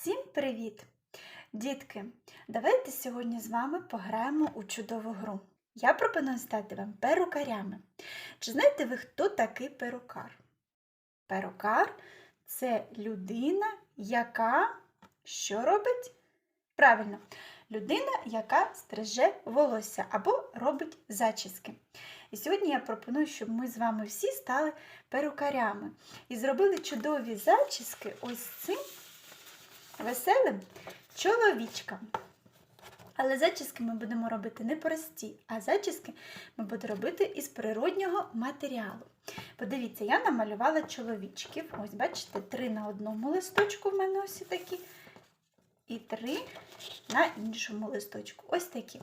Всім привіт! Дітки, давайте сьогодні з вами пограємо у чудову гру. Я пропоную стати вам перукарями. Чи знаєте ви, хто такий перукар? Перукар це людина, яка що робить? Правильно, людина, яка стриже волосся або робить зачіски. І сьогодні я пропоную, щоб ми з вами всі стали перукарями і зробили чудові зачіски ось цим веселим чоловічкам. Але зачіски ми будемо робити не прості, а зачіски ми будемо робити із природнього матеріалу. Подивіться, я намалювала чоловічків. Ось, бачите, три на одному листочку в мене ось такі. І три на іншому листочку. Ось такі.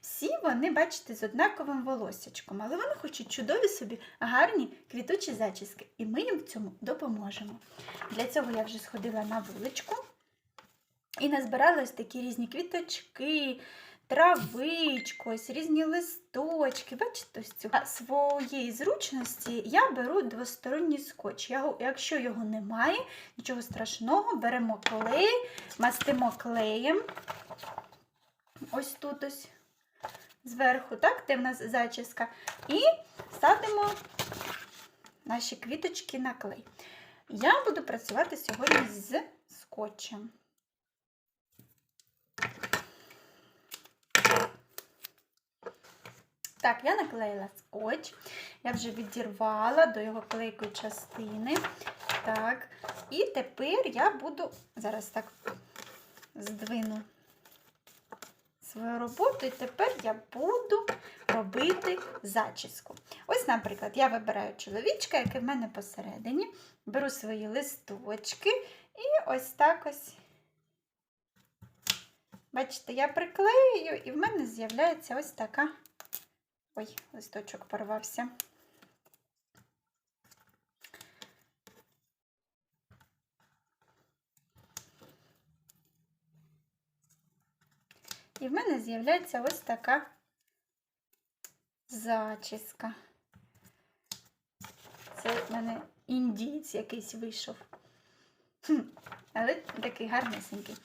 Всі вони, бачите, з однаковим волоссячком, але вони хочуть чудові собі гарні квітучі зачіски. І ми їм в цьому допоможемо. Для цього я вже сходила на вуличку. І назбирала ось такі різні квіточки, травичку, ось різні листочки. Бачите, ось цю своєї зручності я беру двосторонній скотч. Я, якщо його немає, нічого страшного, беремо клей, мастимо клеєм. Ось тут ось зверху, так, де в нас зачіска, і садимо наші квіточки на клей. Я буду працювати сьогодні з скотчем. Так, я наклеїла скотч, я вже відірвала до його клейкої частини. Так, і тепер я буду, зараз так здвину свою роботу, і тепер я буду робити зачіску. Ось, наприклад, я вибираю чоловічка, який в мене посередині, беру свої листочки і ось так ось. Бачите, я приклею, і в мене з'являється ось така. Ой, листочок порвався. І в мене з'являється ось така зачіска. Це в мене індієць якийсь вийшов. Хм, але такий гарнесенький.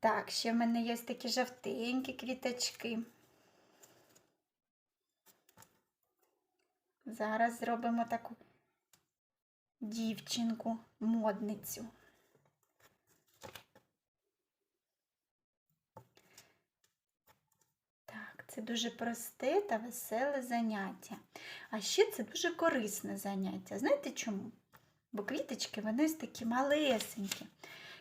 Так, ще в мене є такі жовтенькі квіточки. Зараз зробимо таку дівчинку, модницю. Так, це дуже просте та веселе заняття. А ще це дуже корисне заняття. Знаєте чому? Бо квіточки вони ось такі малесенькі.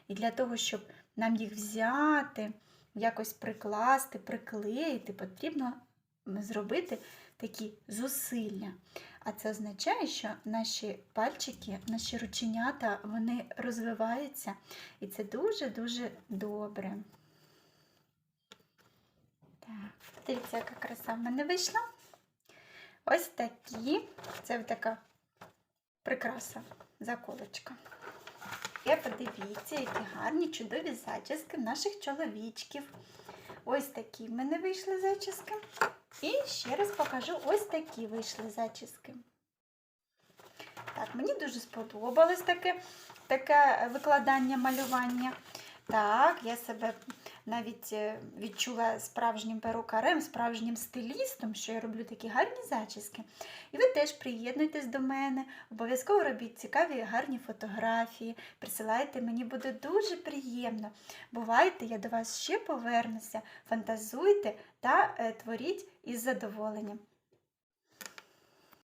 І для того, щоб нам їх взяти, якось прикласти, приклеїти, потрібно зробити такі зусилля. А це означає, що наші пальчики, наші рученята, вони розвиваються. І це дуже-дуже добре. Так, дивіться, яка краса в мене вийшла. Ось такі, це така прикраса, заколочка. І подивіться, які гарні, чудові зачіски наших чоловічків. Ось такі в мене вийшли зачіски. І ще раз покажу ось такі вийшли зачіски. Так, мені дуже сподобалось таке, таке викладання малювання. Так, я себе навіть відчула справжнім перукарем, справжнім стилістом, що я роблю такі гарні зачіски. І ви теж приєднуйтесь до мене, обов'язково робіть цікаві гарні фотографії, присилайте, мені буде дуже приємно. Бувайте, я до вас ще повернуся, фантазуйте та е, творіть із задоволенням.